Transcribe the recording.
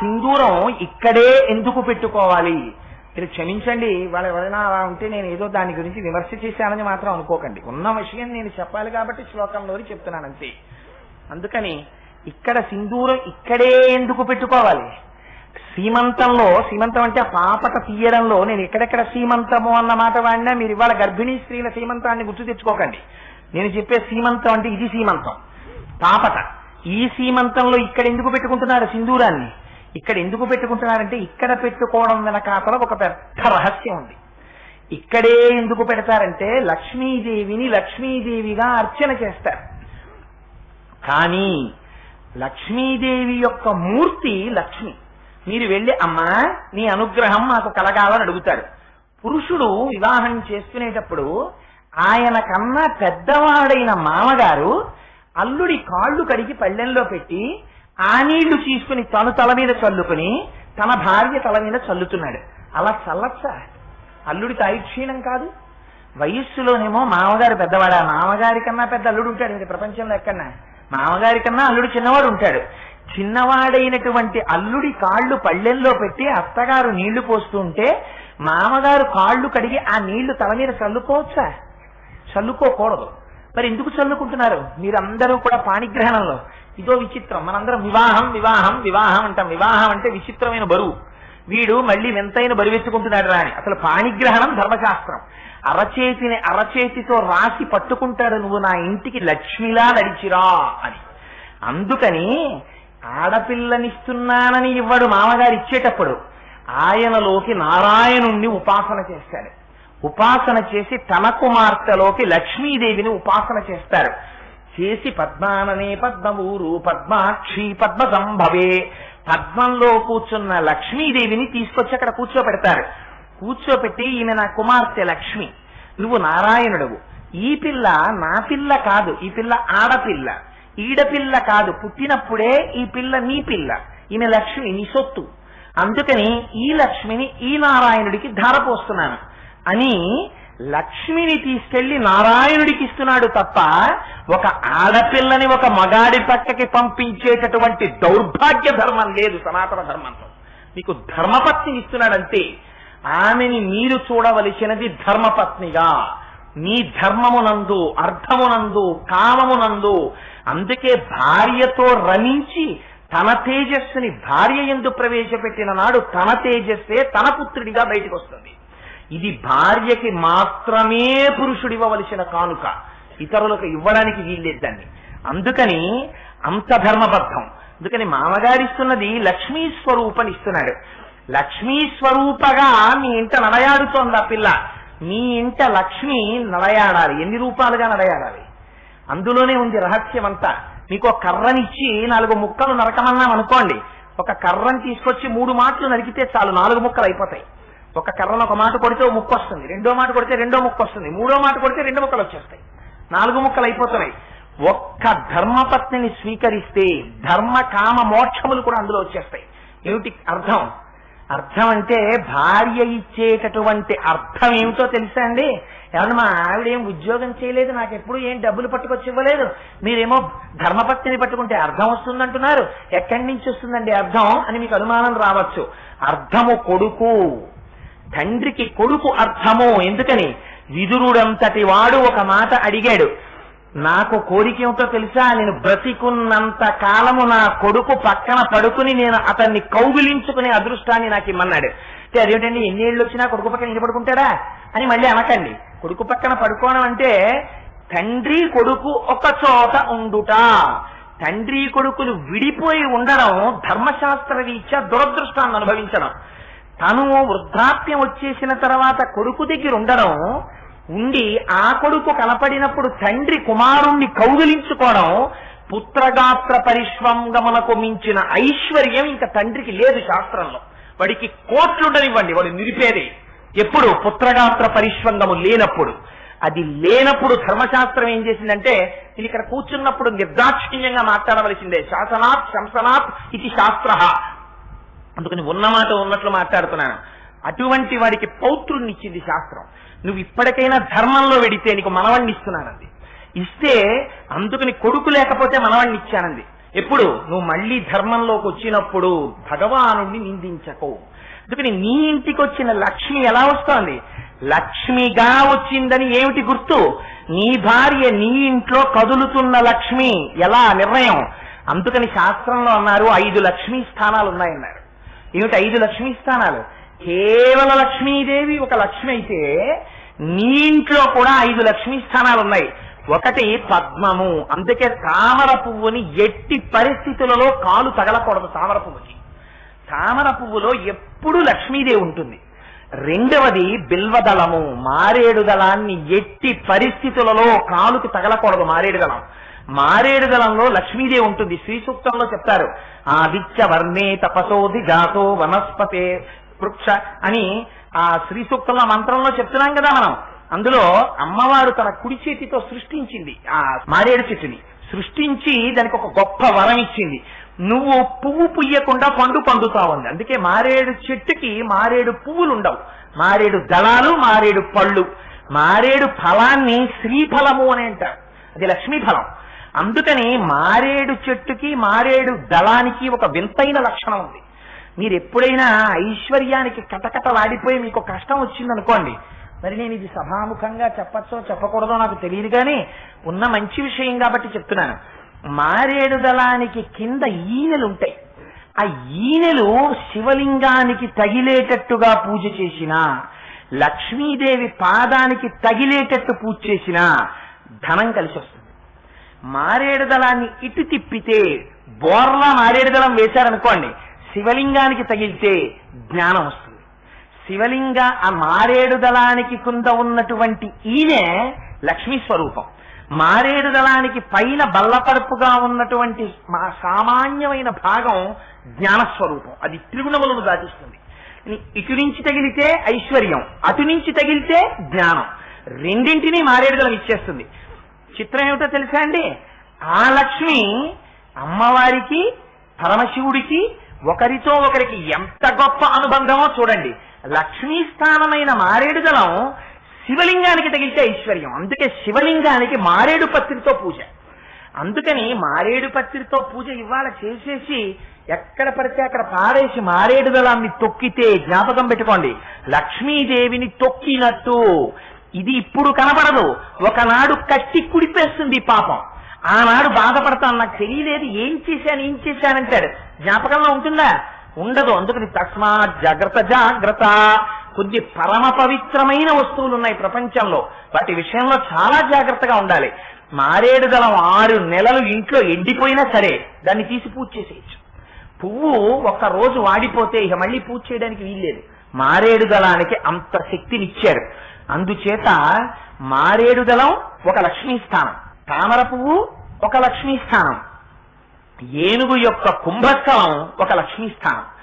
సింధూరం ఇక్కడే ఎందుకు పెట్టుకోవాలి? మీరు క్షమించండి వాళ్ళు ఎవరైనా అలా ఉంటే నేను ఏదో దాని గురించి విమర్శ చేశానని మాత్రం అనుకోకండి. ఉన్న విషయం నేను చెప్పాలి కాబట్టి శ్లోకంలో చెప్తున్నాను అంతే. అందుకని ఇక్కడ సింధూరం ఇక్కడే ఎందుకు పెట్టుకోవాలి? సీమంతంలో సీమంతం అంటే ఆ పాపట తీయడంలో నేను ఎక్కడెక్కడ సీమంతము అన్న మాట వాడినా మీరు ఇవాళ గర్భిణీ స్త్రీల సీమంతాన్ని గుర్తు తెచ్చుకోకండి. నేను చెప్పే సీమంతం అంటే ఇది సీమంతం. పాపట. ఈ సీమంతంలో ఇక్కడ ఎందుకు పెట్టుకుంటున్నారు సింధూరాన్ని? ఇక్కడ ఎందుకు పెట్టుకుంటున్నారంటే ఇక్కడ పెట్టుకోవడం వెనకాతల ఒక పెద్ద రహస్యం ఉంది. ఇక్కడే ఎందుకు పెడతారంటే లక్ష్మీదేవిని లక్ష్మీదేవిగా అర్చన చేస్తారు. కానీ లక్ష్మీదేవి యొక్క మూర్తి లక్ష్మి. మీరు వెళ్ళి అమ్మా నీ అనుగ్రహం మాకు కలగాలని అడుగుతారు పురుషుడు వివాహం చేసుకునేటప్పుడు ఆయన కన్నా పెద్దవాడైన మామగారు అల్లుడి కాళ్ళు కడిగి పళ్ళెంలో పెట్టి ఆ నీళ్ళు తీసుకుని తను తల మీద చల్లుకుని తన భార్య తల మీద చల్లుతున్నాడు. అలా చల్లచ్చా? అల్లుడి తాయిక్షీణం కాదు. వయస్సులోనేమో మామగారు పెద్దవాడా? మామగారి కన్నా పెద్ద అల్లుడు ఉంటాడు. ఇది ప్రపంచంలో ఎక్కడన్నా? మామగారి కన్నా అల్లుడు చిన్నవాడు ఉంటాడు. చిన్నవాడైనటువంటి అల్లుడి కాళ్ళు పళ్ళెల్లో పెట్టి అత్తగారు నీళ్ళు పోస్తుంటే మామగారు కాళ్ళు కడిగి ఆ నీళ్ళు తల మీద చల్లుకోవచ్చా? చల్లుకోకూడదు. మరి ఎందుకు చల్లుకుంటున్నారు? మీరందరూ కూడా పాణిగ్రహణంలో. ఇదో విచిత్రం. మనందరం వివాహం వివాహం వివాహం అంటాం. వివాహం అంటే విచిత్రమైన బరువు. వీడు మళ్ళీ వింతైన బరువెత్తుకుంటున్నాడు రాని అసలు పాణిగ్రహణం ధర్మశాస్త్రం. అరచేతిని అరచేతితో రాసి పట్టుకుంటాడు నువ్వు నా ఇంటికి లక్ష్మిలా నడిచిరా అని. అందుకని ఆడపిల్లనిస్తున్నానని ఇవ్వడు మామగారు ఇచ్చేటప్పుడు. ఆయనలోకి నారాయణుణ్ణి ఉపాసన చేస్తాడు. ఉపాసన చేసి తన కుమార్తెలోకి లక్ష్మీదేవిని ఉపాసన చేస్తారు. చేసి పద్మాననే పద్మవూరు పద్మాక్షి పద్మ సంభవే పద్మంలో కూర్చున్న లక్ష్మీదేవిని తీసుకొచ్చి అక్కడ కూర్చోపెడతారు. కూర్చోపెట్టి ఈమె నా కుమార్తె లక్ష్మి. నువ్వు నారాయణుడు ఈ పిల్ల నా పిల్ల కాదు ఈ పిల్ల ఆడపిల్ల. ఈడపిల్ల కాదు పుట్టినప్పుడే ఈ పిల్ల నీ పిల్ల. ఈమె లక్ష్మి నీ సొత్తు. అందుకని ఈ లక్ష్మిని ఈ నారాయణుడికి ధారపోస్తున్నాను. అని లక్ష్మిని తీసుకెళ్ళి నారాయణుడికి ఇస్తున్నాడు తప్ప ఒక ఆడపిల్లని ఒక మగాడి పక్కకి పంపించేటటువంటి దౌర్భాగ్య ధర్మం లేదు సనాతన ధర్మంలో. మీకు ధర్మపత్నిని ఇస్తున్నాడంతే ఆమెని మీరు చూడవలసినది ధర్మపత్నిగా. నీ ధర్మమునందు అర్థమునందు కామమునందు. అందుకే భార్యతో రమించి తన తేజస్సుని భార్య ఎందు ప్రవేశపెట్టిన నాడు తన తేజస్సే తన పుత్రుడిగా బయటకు వస్తుంది ఇది భార్యకి మాత్రమే పురుషుడివ్వవలసిన కానుక. ఇతరులకు ఇవ్వడానికి వీల్లేదు దాన్ని. అందుకని అంత ధర్మబద్ధం. అందుకని మామగారిస్తున్నది లక్ష్మీ స్వరూపని ఇస్తున్నాడు. లక్ష్మీ స్వరూపగా మీ ఇంట నడయాడుతోంది ఆ పిల్ల? మీ ఇంట లక్ష్మి నడయాడాలి. ఎన్ని రూపాలుగా నడయాడాలి? అందులోనే ఉంది రహస్యం అంతా మీకు ఒక కర్రనిచ్చి నాలుగు ముక్కలు నరకమన్నాం అనుకోండి ఒక కర్రని తీసుకొచ్చి మూడు మాటలు నరికితే చాలు నాలుగు ముక్కలు అయిపోతాయి. ఒక కర్రలో ఒక మాట కొడితే ముక్కు వస్తుంది. రెండో మాట కొడితే రెండో ముక్కు వస్తుంది. మూడో మాట కొడితే రెండు ముక్కలు వచ్చేస్తాయి. నాలుగు ముక్కలు అయిపోతున్నాయి. ఒక్క ధర్మపత్నిని స్వీకరిస్తే ధర్మ కామ మోక్షములు కూడా అందులో వచ్చేస్తాయి. ఏమిటి అర్థం? అర్థం అంటే భార్య ఇచ్చేటటువంటి అర్థం ఏమిటో తెలుసా అండి? ఎవరన్నా మా ఆవిడేం ఉద్యోగం చేయలేదు నాకు ఎప్పుడు ఏం డబ్బులు పట్టుకొచ్చి ఇవ్వలేదు. మీరేమో ధర్మపత్నిని పట్టుకుంటే అర్థం వస్తుందంటున్నారు. ఎక్కడి నుంచి వస్తుందండి అర్థం? అని మీకు అనుమానం రావచ్చు. అర్థము కొడుకు. తండ్రికి కొడుకు అర్థము ఎందుకని? విదురుడంతటి వాడు ఒక మాట అడిగాడు. నాకు కోరిక ఏమిటో తెలుసా? నేను బ్రతికున్నంత కాలము నా కొడుకు పక్కన పడుకుని నేను అతన్ని కౌగిలించుకునే అదృష్టాన్ని నాకు ఇమ్మన్నాడు. అంటే అదేంటండి ఎన్ని ఏళ్ళు వచ్చినా కొడుకు పక్కన ఎన్ని పడుకుంటాడా అని మళ్ళీ అనకండి. కొడుకు పక్కన పడుకోవడం అంటే తండ్రి కొడుకు ఒక చోట ఉండుట. తండ్రి కొడుకులు విడిపోయి ఉండడం ధర్మశాస్త్ర రీత్యా దురదృష్టాన్ని అనుభవించడం. తను వృద్ధాప్యం వచ్చేసిన తర్వాత కొడుకు దగ్గర ఉండడం ఉండి ఆ కొడుకు కనపడినప్పుడు తండ్రి కుమారుణ్ణి కౌగిలించుకోవడం పుత్రగాత్ర పరిశ్వంగమునకు మించిన ఐశ్వర్యం ఇంకా తండ్రికి లేదు శాస్త్రంలో. వాడికి కోట్లుండనివ్వండి వాడు నిలిపేది ఎప్పుడు? పుత్రగాత్ర పరిశ్వంగము లేనప్పుడు. అది లేనప్పుడు ధర్మశాస్త్రం ఏం చేసిందంటే ఇది ఇక్కడ కూర్చున్నప్పుడు నిర్దాక్షిణ్యంగా మాట్లాడవలసిందే. శాసనాత్ శంసనాత్ ఇది శాస్త్ర అందుకని ఉన్నమాట ఉన్నట్లు మాట్లాడుతున్నాను. అటువంటి వాడికి పౌత్రుణ్ణి ఇచ్చింది శాస్త్రం. నువ్వు ఇప్పటికైనా ధర్మంలో వెడితే నీకు మనవాణ్ణి ఇస్తున్నానంది. ఇస్తే అందుకని కొడుకు లేకపోతే మనవాణ్ణి ఇచ్చానంది. ఎప్పుడు? నువ్వు మళ్ళీ ధర్మంలోకి వచ్చినప్పుడు భగవాను నిందించకు. అందుకని నీ ఇంటికి వచ్చిన లక్ష్మి ఎలా వస్తోంది? లక్ష్మిగా వచ్చిందని ఏమిటి గుర్తు? నీ భార్య నీ ఇంట్లో కదులుతున్న లక్ష్మి ఎలా? నిర్ణయం. అందుకని శాస్త్రంలో అన్నారు ఐదు లక్ష్మీ స్థానాలు ఉన్నాయన్నారు ఏమిటి? ఐదు లక్ష్మీ స్థానాలు. కేవల లక్ష్మీదేవి ఒక లక్ష్మి అయితే నీ ఇంట్లో కూడా ఐదు లక్ష్మీ స్థానాలు ఉన్నాయి. ఒకటి పద్మము. అందుకే తామర పువ్వుని ఎట్టి పరిస్థితులలో కాలు తగలకూడదు తామర పువ్వుకి. తామర పువ్వులో ఎప్పుడు లక్ష్మీదేవి ఉంటుంది. రెండవది బిల్వదళము. మారేడు దళాన్ని ఎట్టి పరిస్థితులలో కాలుకి తగలకూడదు మారేడు దళం. మారేడు దళంలో లక్ష్మీదేవి ఉంటుంది. శ్రీ సూక్తంలో చెప్తారు. ఆదిత్య వర్ణే తపసోది జాతో వనస్పతే వృక్ష అని ఆ శ్రీ సూక్తంలో మంత్రంలో చెప్తున్నాం కదా మనం. అందులో అమ్మవారు తన కుడి చేతితో సృష్టించింది. ఆ మారేడు చెట్టుని. సృష్టించి దానికి ఒక గొప్ప వరం ఇచ్చింది. నువ్వు పువ్వు పుయ్యకుండా పండు పండుతావుంది అందుకే మారేడు చెట్టుకి మారేడు పువ్వులు ఉండవు మారేడు దళాలు మారేడు పళ్ళు. మారేడు ఫలాన్ని శ్రీఫలము అని అంటారు. అది లక్ష్మీ ఫలం అందుకని మారేడు చెట్టుకి మారేడు దళానికి ఒక వింతైన లక్షణం ఉంది. మీరు ఎప్పుడైనా ఐశ్వర్యానికి కటకటలాడిపోయి మీకు కష్టం వచ్చిందనుకోండి మరి నేను ఇది సభాముఖంగా చెప్పచ్చో చెప్పకూడదో నాకు తెలియదు కానీ ఉన్న మంచి విషయం కాబట్టి చెప్తున్నాను. మారేడు దళానికి కింద ఈనెలు ఉంటాయి ఆ ఈనెలు శివలింగానికి తగిలేటట్టుగా పూజ చేసినా లక్ష్మీదేవి పాదానికి తగిలేటట్టు పూజ చేసినా ధనం కలిసి వస్తుంది మారేడు దళాన్ని ఇటు తిప్పితే బోర్లా మారేడు దళం వేశారనుకోండి శివలింగానికి తగిలితే జ్ఞానం వస్తుంది. శివలింగ ఆ మారేడు దళానికి కింద ఉన్నటువంటి ఈయనే లక్ష్మీ స్వరూపం. మారేడు దళానికి పైన బల్లపరుపుగా ఉన్నటువంటి మా సామాన్యమైన భాగం జ్ఞాన స్వరూపం అది త్రిగుణములను దాటిస్తుంది. ఇటు నుంచి తగిలితే ఐశ్వర్యం అటు నుంచి తగిలితే జ్ఞానం. రెండింటినీ మారేడు దళం ఇచ్చేస్తుంది. చిత్రం ఏమిటో తెలుసా అండి? ఆ లక్ష్మి అమ్మవారికి పరమశివుడికి ఒకరితో ఒకరికి ఎంత గొప్ప అనుబంధమో చూడండి. లక్ష్మీ స్థానమైన మారేడు దళం శివలింగానికి తగిలితే ఐశ్వర్యం. అందుకే శివలింగానికి మారేడు పత్రితో పూజ. అందుకని మారేడు పత్రితో పూజ ఇవాళ చేసేసి ఎక్కడ పడితే అక్కడ పారేసి మారేడు దళాన్ని తొక్కితే జ్ఞాపకం పెట్టుకోండి. లక్ష్మీదేవిని తొక్కినట్టు. ఇది ఇప్పుడు కనపడదు ఒకనాడు కట్టి కుడిపేస్తుంది పాపం. ఆనాడు బాధపడతాను. నాకు తెలియలేదు. ఏం చేశాను? ఏం చేశానంటాడు జ్ఞాపకంలో ఉంటుందా? ఉండదు. అందుకని తస్మాత్ జాగ్రత్త జాగ్రత్త. కొద్ది పరమ పవిత్రమైన వస్తువులు ఉన్నాయి ప్రపంచంలో. వాటి విషయంలో చాలా జాగ్రత్తగా ఉండాలి. మారేడు దళం ఆరు నెలలు ఇంట్లో ఎండిపోయినా సరే దాన్ని తీసి పూజ చేసేయచ్చు. పువ్వు ఒక్క రోజు వాడిపోతే ఇక మళ్ళీ పూజ చేయడానికి వీల్లేదు. మారేడు దళానికి అంత శక్తినిచ్చారు అందుచేత మారేడు దళం ఒక లక్ష్మీ స్థానం. తామర పువ్వు ఒక లక్ష్మీ స్థానం. ఏనుగు యొక్క కుంభస్థలం ఒక లక్ష్మీ స్థానం.